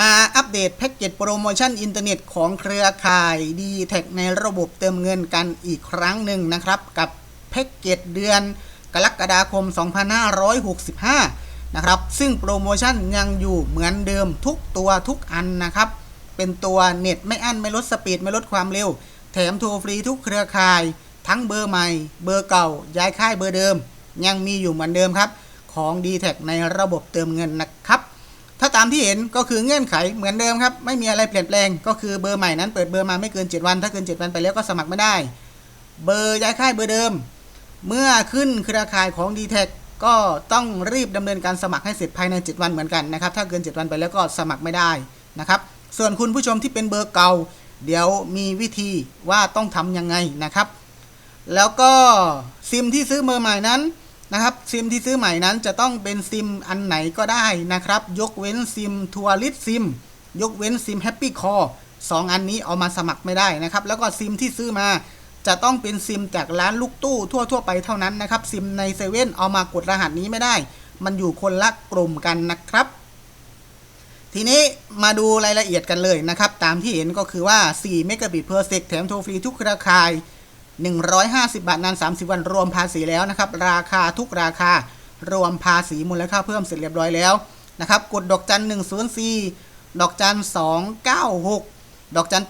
มาอัปเดตแพ็กเกจโปรโมชั่นอินเทอร์เน็ตของเครือข่าย d t แทในระบบเติมเงินกันอีกครั้งหนึ่งนะครับ กับแพ็กเกจเดือนกรกฎาคม 2565 นะครับ ซึ่งโปรโมชั่นยังอยู่เหมือนเดิมทุกตัวทุกอันนะครับ เป็นตัวเน็ตไม่อั้นไม่ลดสปีดไม่ลดความเร็ว แถมโทรฟรีทุกเครือข่าย ทั้งเบอร์ใหม่ เบอร์เก่า ย้ายค่ายเบอร์เดิม ยังมีอยู่เหมือนเดิมครับ ของ d t แทในระบบเติมเงินนะครับ ตามที่เห็นก็คือเงื่อนไขเหมือนเดิมครับ ไม่มีอะไรเปลี่ยนแปลง ก็คือเบอร์ใหม่นั้นเปิดเบอร์มาไม่เกิน 7 วัน ถ้าเกิน 7 วันไปแล้วก็สมัครไม่ได้ เบอร์ย้ายค่ายเบอร์เดิม เมื่อขึ้นเครือข่ายของ d t แทก็ต้องรีบดำเนินการสมัครให้เสร็จภายใน 7 วันเหมือนกันนะครับ ถ้าเกิน 7 วันไปแล้วก็สมัครไม่ได้นะครับ ส่วนคุณผู้ชมที่เป็นเบอร์เก่า เดี๋ยวมีวิธีว่าต้องทำยังไงนะครับ แล้วก็ซิมที่ซื้อเบอร์ใหม่นั้น นะครับซิมที่ซื้อใหม่นั้นจะต้องเป็นซิมอันไหนก็ได้นะครับ ยกเว้นซิมทัวริสซิมยกเว้นซิมแฮปปี้คอร์สองอันนี้เอามาสมัครไม่ได้นะครับ แล้วก็ซิมที่ซื้อมาจะต้องเป็นซิมจากร้านลูกตู้ทั่วๆไปเท่านั้นนะครับ ซิมในเซเว่นเอามากดรหัสนี้ไม่ได้ มันอยู่คนละกลุ่มกันนะครับ ทีนี้มาดูรายละเอียดกันเลยนะครับ ตามที่เห็นก็คือว่า 4 เมกะบิตเพอร์เซกแถมโทรฟรีทุกเครือข่าย 150 บาทนาน 30 วันรวมภาษีแล้วนะครับ ราคาทุกราคารวมภาษีมูลค่าเพิ่มเสร็จเรียบร้อยแล้วนะครับ กดดอกจัน 104 ดอกจัน 296 ดอกจัน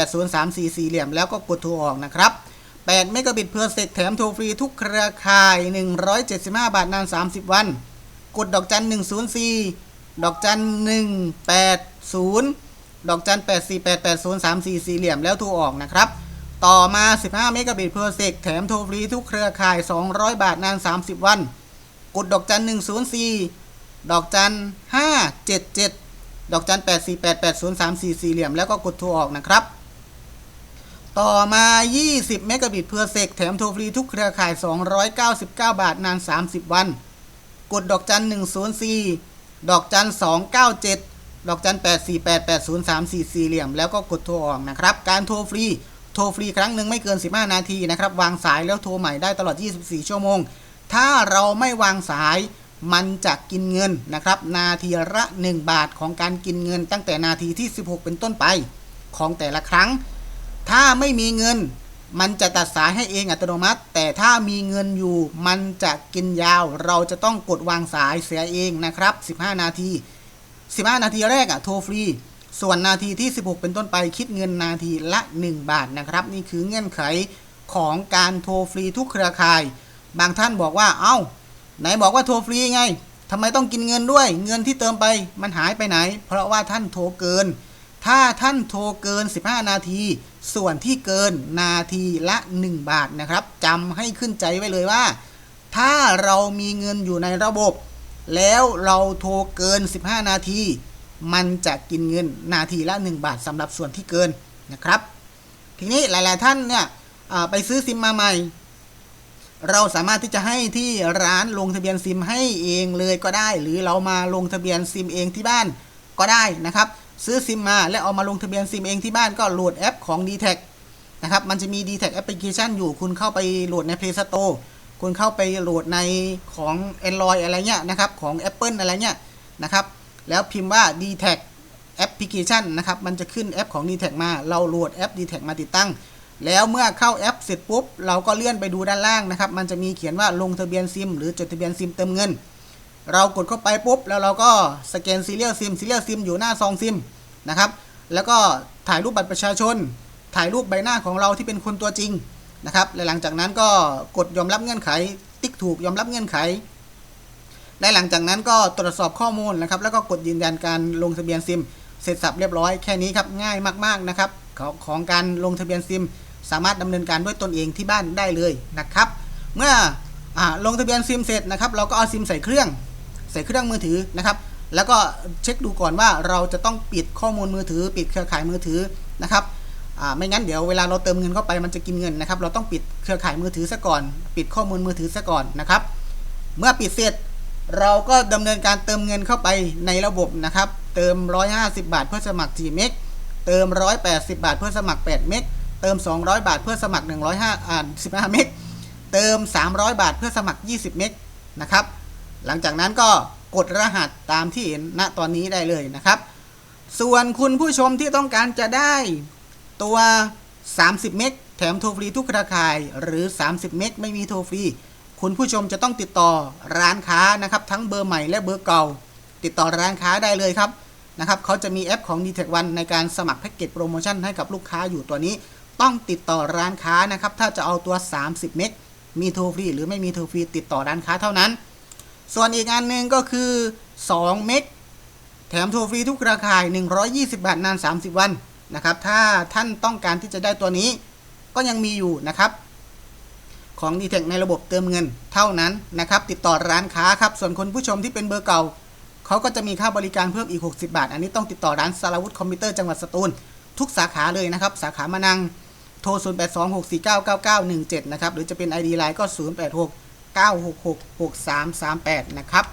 8488034สี่เหลี่ยม แล้วก็กดโทรออกนะครับ 8 เมกะบิตเพอร์เซกแถมโทรฟรีทุกเครือข่าย 175 บาทนาน 30 วัน กดดอกจัน 104 ดอกจัน 180 ดอกจัน 8488034สี่เหลี่ยม แล้วโทรออกนะครับ ต่อมา 15 เมกะบิตเพอร์เซกแถมโทรฟรีทุกเครือข่าย 200 บาทนาน 30 วัน กดดอกจัน 104 ดอกจัน 577 ดอกจัน 8488034 สี่เหลี่ยม แล้วก็กดโทรออกนะครับ ต่อมา 20 เมกะบิตเพอร์เซกแถมโทรฟรีทุกเครือข่าย 299 บาทนาน 30 วัน กดดอกจัน 104 ดอกจัน 297 ดอกจัน 8488034 สี่เหลี่ยม แล้วก็กดโทรออกนะครับ การโทรฟรี โทรฟรีครั้งหนึ่งไม่เกิน 15 นาทีนะครับวางสายแล้วโทรใหม่ได้ตลอด 24 ชั่วโมง ถ้าเราไม่วางสายมันจะกินเงินนะครับนาทีละ 1 บาทของการกินเงิน ตั้งแต่นาทีที่ 16 เป็นต้นไป ของแต่ละครั้ง ถ้าไม่มีเงิน มันจะตัดสายให้เองอัตโนมัติ แต่ถ้ามีเงินอยู่ มันจะกินยาว เราจะต้องกดวางสายเสียเองนะครับ 15 นาที 15 นาทีแรกอะโทรฟรี ส่วนนาทีที่ 16 เป็นต้นไปคิดเงินนาทีละ 1 บาทนะครับ นี่คือเงื่อนไขของการโทรฟรีทุกเครือข่าย บางท่านบอกว่าเอา้า ไหนบอกว่าโทรฟรีไงทำไมต้องกินเงินด้วย เงินที่เติมไปมันหายไปไหน เพราะว่าท่านโทรเกิน ถ้าท่านโทรเกิน 15 นาที ส่วนที่เกินนาทีละ 1 บาทนะครับจำให้ขึ้นใจไว้เลยว่า ถ้าเรามีเงินอยู่ในระบบ แล้วเราโทรเกิน 15 นาที มันจะกินเงินนาทีละ 1 บาทสำหรับส่วนที่เกินนะครับ ทีนี้หลาย ๆ ท่านเนี่ยไปซื้อซิมมาใหม่ เราสามารถที่จะให้ที่ร้านลงทะเบียนซิมให้เองเลยก็ได้ หรือเรามาลงทะเบียนซิมเองที่บ้านก็ได้นะครับ ซื้อซิมมาแล้วเอามาลงทะเบียนซิมเองที่บ้านก็โหลดแอปของ d t แทนะครับมันจะมี d t แทแอปพลิเคชันอยู่คุณเข้าไปโหลดใน Play Store คุณเข้าไปโหลดในของ Android อะไรเงี้ยนะครับของ Apple อะไรเงี้ยนะครับ แล้วพิมพ์ว่า d t แทแอปพลิเคชันนะครับ มันจะขึ้นแอปของ d t แทมา เราโหลดแอป d t แทมาติดตั้ง แล้วเมื่อเข้าแอปเสร็จปุ๊บ เราก็เลื่อนไปดูด้านล่างนะครับ มันจะมีเขียนว่าลงทะเบียนซิมหรือจดทะเบียนซิมเติมเงิน เรากดเข้าไปปุ๊บ แล้วเราก็สแกนซีเรียลซิมซีเรียลซิมอยู่หน้าซองซิมนะครับ แล้วก็ถ่ายรูปบัตรประชาชน ถ่ายรูปใบหน้าของเราที่เป็นคนตัวจริงนะครับ และหลังจากนั้นก็กดยอมรับเงื่อนไข ติ๊กถูกยอมรับเงื่อนไข และหลังจากนั้นก็ตรวจสอบข้อมูลนะครับ แล้วก็กดยืนยันการลงทะเบียนซิม เสร็จสับเรียบร้อยแค่นี้ครับง่ายมากๆนะครับของของการลงทะเบียนซิม สามารถดำเนินการด้วยตนเองที่บ้านได้เลยนะครับ เมื่ออลงทะเบียนซิมเสร็จนะครับเราก็เอาซิมใส่เครื่อง ใส่เครื่องมือถือนะครับ แล้วก็เช็คดูก่อนว่าเราจะต้องปิดข้อมูลมือถือ ปิดเครือข่ายมือถือนะครับไม่งั้นเดี๋ยวเวลาเราเติมเงินเข้าไปมันจะกินเงินนะครับ เราต้องปิดเครือข่ายมือถือซะก่อน ปิดข้อมูลมือถือซะก่อนนะครับ เมื่อปิดเสร็จ เราก็ดำเนินการเติมเงินเข้าไปในระบบนะครับ เติม 150 บาทเพื่อสมัคร 4 เมก เติม 180 บาทเพื่อสมัคร 8 เมก เติม 200 บาทเพื่อสมัคร 105อ่า15 เมก เติม 300 บาทเพื่อสมัคร 20 เมกนะครับ หลังจากนั้นก็กดรหัสตามที่เห็นณตอนนี้ได้เลยนะครับ ส่วนคุณผู้ชมที่ต้องการจะได้ตัว 30 เมก แถมโทรฟรีทุกเครือข่าย หรือ 30 เมก ไม่มีโทรฟรี คุณผู้ชมจะต้องติดต่อร้านค้านะครับ ทั้งเบอร์ใหม่และเบอร์เก่า ติดต่อร้านค้าได้เลยครับนะครับเขาจะมีแอปของ d t แท One ในการสมัครแพ็กเกจโปรโมชั่นให้กับลูกค้าอยู่ตัวนี้ ต้องติดต่อร้านค้านะครับ ถ้าจะเอาตัว 30 เมกมีโทรฟรีหรือไม่มีโทรฟรีติดต่อร้านค้าเท่านั้น ส่วนอีกอันหนึ่งก็คือ 2 เมกแถมโทรฟรีทุกรือข่าย 120 บาทนาน 30 วันนะครับ ถ้าท่านต้องการที่จะได้ตัวนี้ก็ยังมีอยู่นะครับ ของ d t แทในระบบเติมเงิน เท่านั้นนะครับติดต่อร้านค้าครับส่วนคนผู้ชมที่เป็นเบอร์เก่าเขาก็จะมีค่าบริการเพิ่มอีก 60 บาท อันนี้ต้องติดต่อร้านสารวุฒิคอมพิวเตอร์จังหวัดสตูล ทุกสาขาเลยนะครับสาขามานังโทร 0826499917 นะครับ หรือจะเป็น ID Line ก็ 0869666338 นะครับ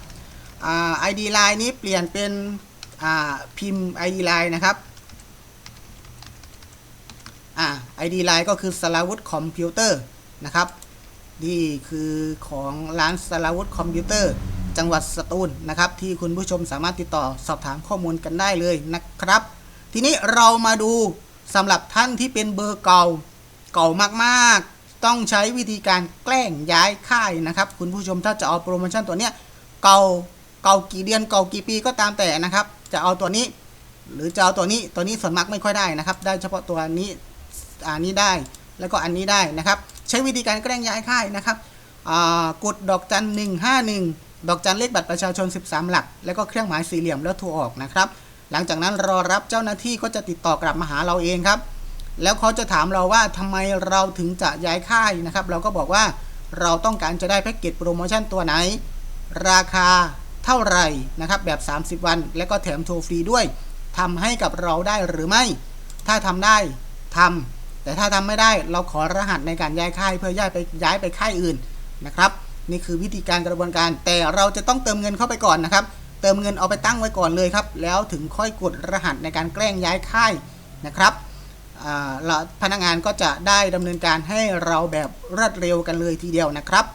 ไอ่า ID Line นี้เปลี่ยนเป็นพิมพ์ ID Line นะครับไอ่า ID Line ก็คือสารวุฒิคอมพิวเตอร์นะครับ นี่คือของร้านสาวุฒิคอมพิวเตอร์จังหวัดสตูลนะครับ ที่คุณผู้ชมสามารถติดต่อสอบถามข้อมูลกันได้เลยนะครับ ทีนี้เรามาดูสำหรับท่านที่เป็นเบอร์เก่าเก่ามากๆ ต้องใช้วิธีการแกล้งย้ายค่ายนะครับ คุณผู้ชมถ้าจะเอาโปรโมชั่นตัวเนี้ยเก่าเก่ากี่เดือนเก่ากี่ปีก็ตามแต่นะครับ จะเอาตัวนี้ หรือจะเอาตัวนี้ตัวนี้ส่วนมากไม่ค่อยได้นะครับ ได้เฉพาะตัวนี้อันนี้ได้แล้วก็อันนี้ได้นะครับ ใช้วิธีการแกล้งย้ายค่ายนะครับกดดอกจันหนึ่งห้าหนึ่งดอกจันเลขบัตรประชาชน 13 หลัก แล้วก็เครื่องหมายสี่เหลี่ยมแล้วโทรออกนะครับ หลังจากนั้นรอรับเจ้าหน้าที่ก็จะติดต่อกลับมาหาเราเองครับ แล้วเขาจะถามเราว่าทำไมเราถึงจะย้ายค่ายนะครับ เราก็บอกว่าเราต้องการจะได้แพ็กเกจโปรโมชั่นตัวไหน ราคาเท่าไหร่นะครับแบบ 30 วัน แล้วก็แถมโทรฟรีด้วยทำให้กับเราได้หรือไม่ ถ้าทำได้ทำ แต่ถ้าทำไม่ได้เราขอรหัสในการย้ายค่ายเพื่อย้ายไปย้ายไปค่ายอื่นนะครับ นี่คือวิธีการกระบวนการแต่เราจะต้องเติมเงินเข้าไปก่อนนะครับ เติมเงินเอาไปตั้งไว้ก่อนเลยครับ แล้วถึงค่อยกดรหัสในการแกล้งย้ายค่ายนะครับอ่าพนักงานก็จะได้ดำเนินการให้เราแบบรวดเร็วกันเลยทีเดียวนะครับ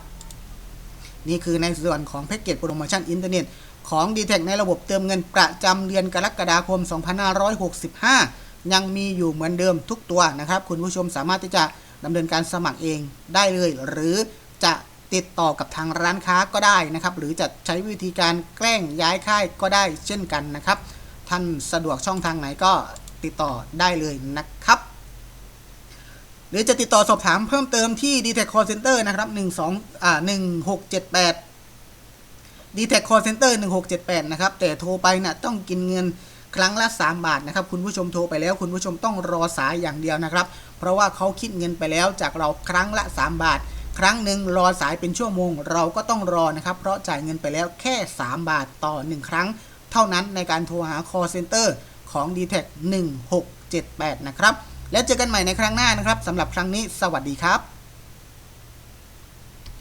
นี่คือในส่วนของแพ็กเกจโปรโมชั่นอินเทอร์เน็ตของ d t แทในระบบเติมเงินประจำเดือนกรกฎาคม 2565 ยังมีอยู่เหมือนเดิมทุกตัวนะครับ คุณผู้ชมสามารถที่จะดำเนินการสมัครเองได้เลย หรือจะติดต่อกับทางร้านค้าก็ได้นะครับ หรือจะใช้วิธีการแกล้งย้ายค่ายก็ได้เช่นกันนะครับ ท่านสะดวกช่องทางไหนก็ติดต่อได้เลยนะครับ หรือจะติดต่อสอบถามเพิ่มเติมที่ d t e c Call Center นะครับ12อ่า1678 d t e c Call Center 1678 นะครับ แต่โทรไปนะ่ะต้องกินเงิน ครั้งละ 3 บาทนะครับคุณผู้ชมโทรไปแล้วคุณผู้ชมต้องรอสายอย่างเดียวนะครับ เพราะว่าเขาคิดเงินไปแล้วจากเราครั้งละ 3 บาท ครั้งหนึ่งรอสายเป็นชั่วโมง เราก็ต้องรอนะครับ เพราะจ่ายเงินไปแล้วแค่ 3 บาทต่อ 1 ครั้ง เท่านั้นในการโทรหา call center ของ d t e c 1678 นะครับ แล้วเจอกันใหม่ในครั้งหน้านะครับสำหรับครั้งนี้ สวัสดีครับ